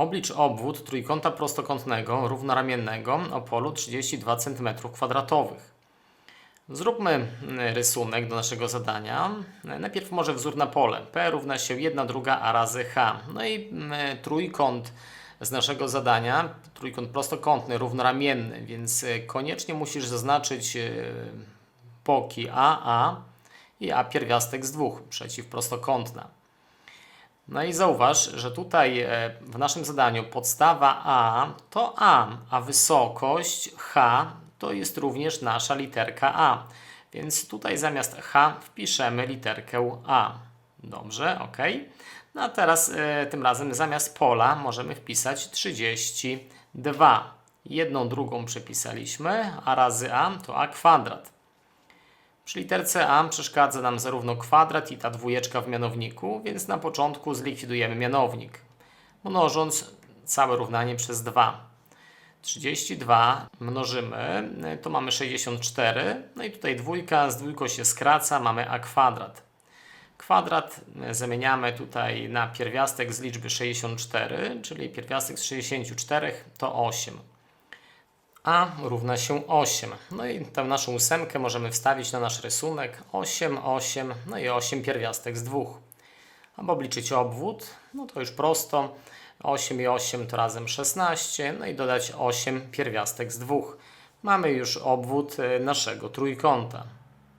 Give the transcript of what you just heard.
Oblicz obwód trójkąta prostokątnego równoramiennego o polu 32 cm2. Zróbmy mm, rysunek do naszego zadania. Najpierw może wzór na pole. P równa się 1 druga A razy H. No i mm, trójkąt z naszego zadania, trójkąt prostokątny, równoramienny, więc y, koniecznie musisz zaznaczyć y, boki AA i A pierwiastek z dwóch, przeciwprostokątna. No i zauważ, że tutaj e, w naszym zadaniu podstawa A to A, a wysokość H to jest również nasza literka A. Więc tutaj zamiast H wpiszemy literkę A. Dobrze, ok. No a teraz e, tym razem zamiast pola możemy wpisać 32. Jedną drugą przepisaliśmy, a razy A to A kwadrat. Przy literce A przeszkadza nam zarówno kwadrat i ta dwójeczka w mianowniku, więc na początku zlikwidujemy mianownik, mnożąc całe równanie przez 2. 32 mnożymy, to mamy 64, no i tutaj dwójka z dwójką się skraca, mamy a kwadrat. Kwadrat zamieniamy tutaj na pierwiastek z liczby 64, czyli pierwiastek z 64 to 8 a równa się 8. No i tę naszą ósemkę możemy wstawić na nasz rysunek 8, 8, no i 8 pierwiastek z 2. Aby obliczyć obwód, no to już prosto. 8 i 8 to razem 16, no i dodać 8 pierwiastek z 2. Mamy już obwód y, naszego trójkąta.